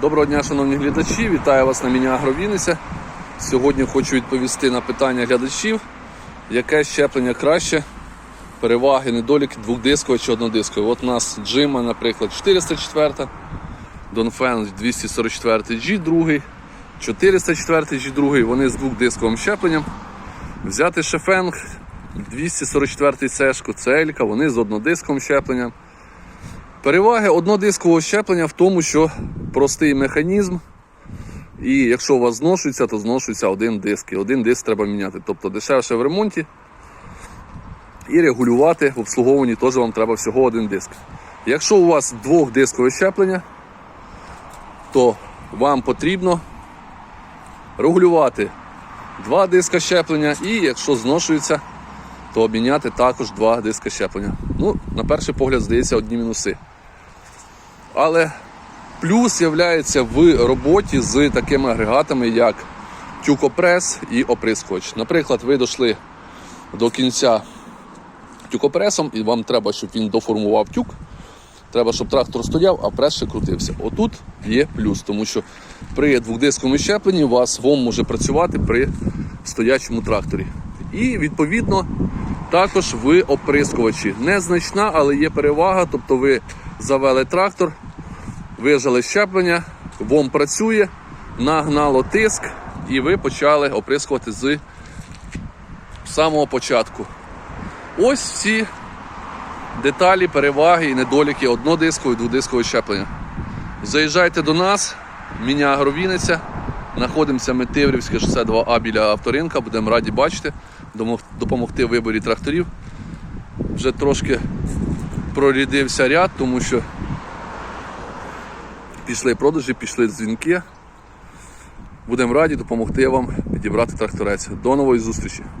Доброго дня, шановні глядачі! Вітаю вас на міні Агровінниця. Сьогодні хочу відповісти на питання глядачів, яке щеплення краще, переваги, недоліки двохдискового чи однодискового. От у нас Джима, наприклад, 404, Донфен 244 G2, 404 G2, вони з двохдисковим щепленням. Взяти Шефенг 244 Сешку, Целька, вони з однодисковим щепленням. Переваги однодискового щеплення в тому, що простий механізм, і якщо у вас зношується, то зношується один диск. І один диск треба міняти. Тобто дешевше в ремонті. І регулювати в обслуговуванні теж вам треба всього один диск. Якщо у вас двохдискове щеплення, то вам потрібно регулювати два диска щеплення, і якщо зношується, то обміняти також два диска щеплення. Ну, на перший погляд, здається, одні мінуси. Але плюс є в роботі з такими агрегатами, як тюкопрес і оприскувач. Наприклад, ви дійшли до кінця тюкопресом, і вам треба, щоб він доформував тюк. Треба, щоб трактор стояв, а прес ще крутився. Отут є плюс, тому що при двохдисковому щепленні у вас ВОМ може працювати при стоячому тракторі. І відповідно також в оприскувачі. Незначна, але є перевага. Тобто ви завели трактор, вижали щеплення, ВОМ працює, нагнало тиск, і ви почали оприскувати з самого початку. Ось всі деталі, переваги і недоліки однодискового і дводискового щеплення. Заїжджайте до нас, міня Агровінниця. Знаходимося ми Тиврівське шосе 2А біля авторинка. Будемо раді бачити, допомогти в виборі тракторів. Вже трошки прорядився ряд, тому що пішли продажі, пішли дзвінки. Будемо раді допомогти вам підібрати тракторець. До нової зустрічі!